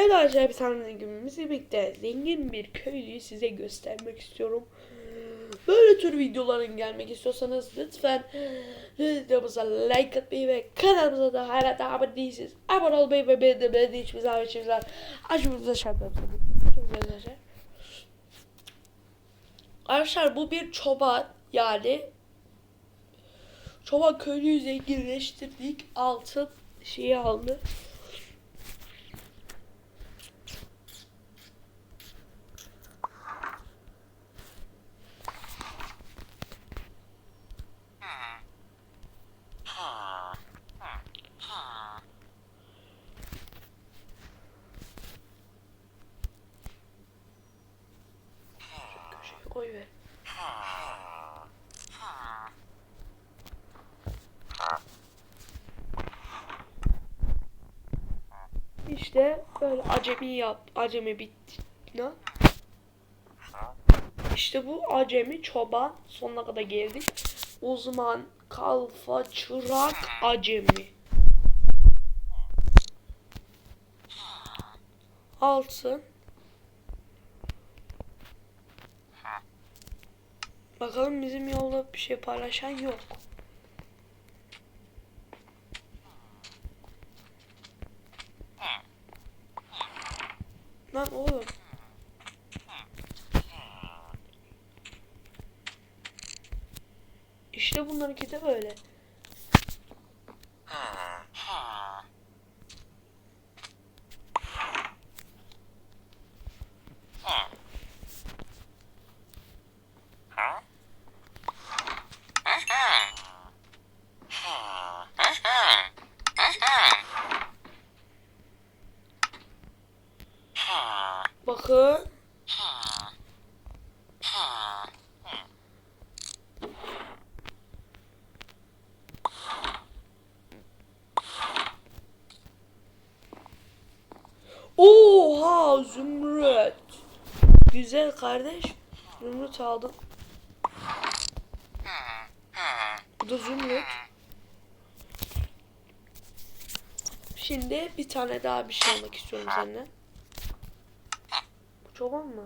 Evet arkadaşlar bir tane günümüz birlikte zengin bir köylüyü size göstermek istiyorum. Böyle tür videoların gelmek istiyorsanız lütfen videomuza like atmayı ve kanalımıza da hala da abone değilseniz abone olmayı ve beni de beni de hiçbir zaman hiçbir zaman açmamıza. Arkadaşlar bu bir çoban yani çoban köylüyü zenginleştirdik altın şeyi aldı. Koy ver. İşte böyle acemi yap, acemi bitti. Ne? İşte bu acemi çoban sonuna kadar geldik. Uzman, kalfa, çırak, acemi. Altın. Bakalım bizim yolda bir şey paylaşan yok. Lan oğlum. İşte bunlarınki de böyle. Bakın. Oha zümrüt. Güzel kardeş. Zümrüt aldım. Bu da zümrüt. Şimdi bir tane daha bir şey almak istiyorum senden. Çoban mı?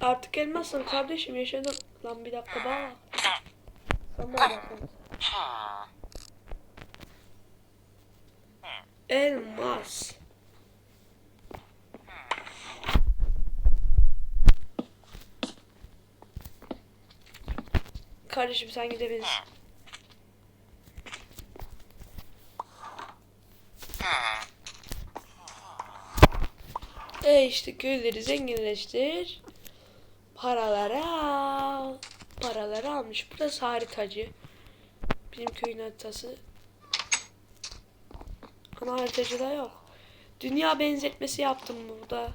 Artık elmasın kardeşim yaşadım. Lan bir dakika bak. Sen bana bakın. Elmas. Kardeşim sen gidebilirsin. E işte köyleri zenginleştir. Paraları al. Paraları almış. Burası haritacı. Bizim köyün haritası. Ana haritacıda yok. Dünya benzetmesi yaptım burada.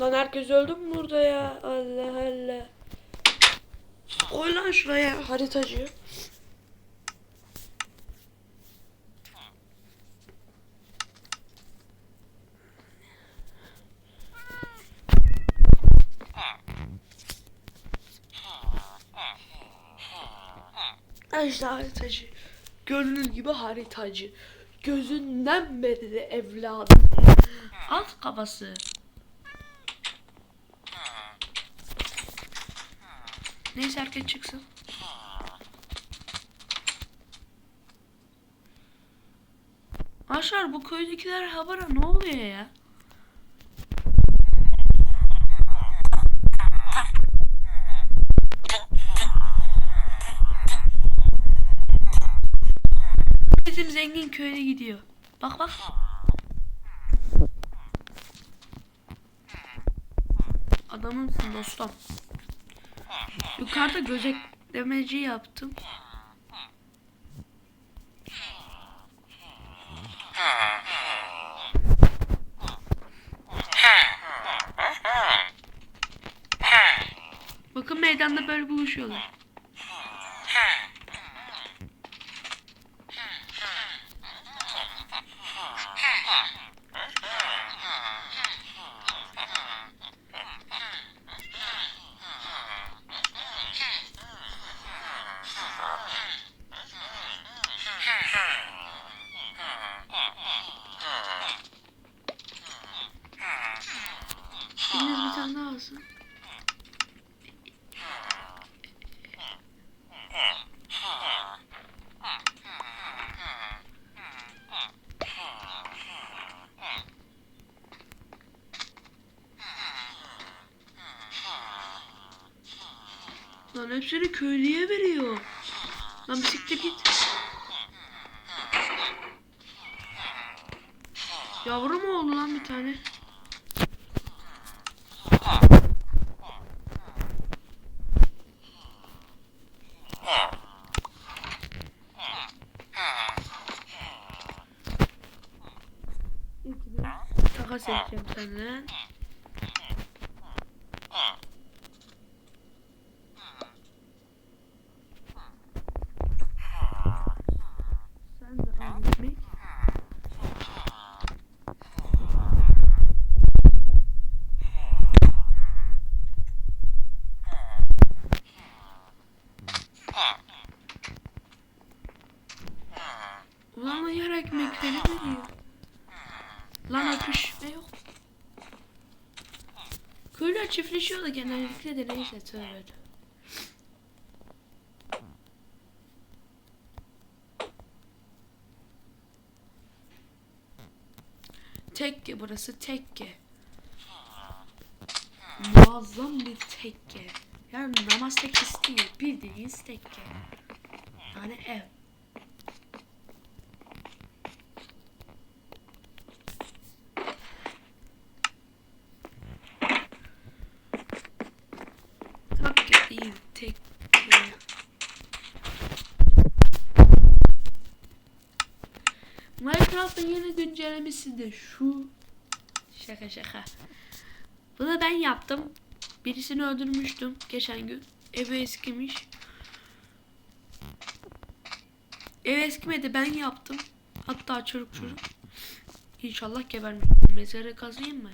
Lan herkes öldü mü burada ya? Allah Allah. Koy lan şuraya haritacı. İşte haritacı. Gönlün gibi haritacı. Gözünden beri evladım. Alt kafası. Neyse herkes çıksın. Aşar bu köydekiler habara ne oluyor ya? Zengin köye gidiyor. Bak bak. Adamımsın dostum. Yukarıda gözek demeci yaptım. Bakın meydanda böyle buluşuyorlar. Biriniz bir tane daha alsın. Lan hepsini köylüye veriyor. Lan bisiklet git. Yavru mu oldu lan bir tane? Takas edeceğim senden. Lan öpüşme yok. Köylüler çiftleşiyor da genellikle de neyse tövbe. Tekke burası tekke. Muazzam bir tekke. Yani namaz tekkesi değil bildiğiniz tekke. Yani ev. Tekke değil tekke. Minecraft'ın yeni güncellemesi de şu. Şaka şaka. Bunu ben yaptım. Birisini öldürmüştüm geçen gün. Evi eskimiş. Ev eskimedi ben yaptım. Hatta çocuk çocuk. İnşallah gebermiş. Mezarı kazıyım mı?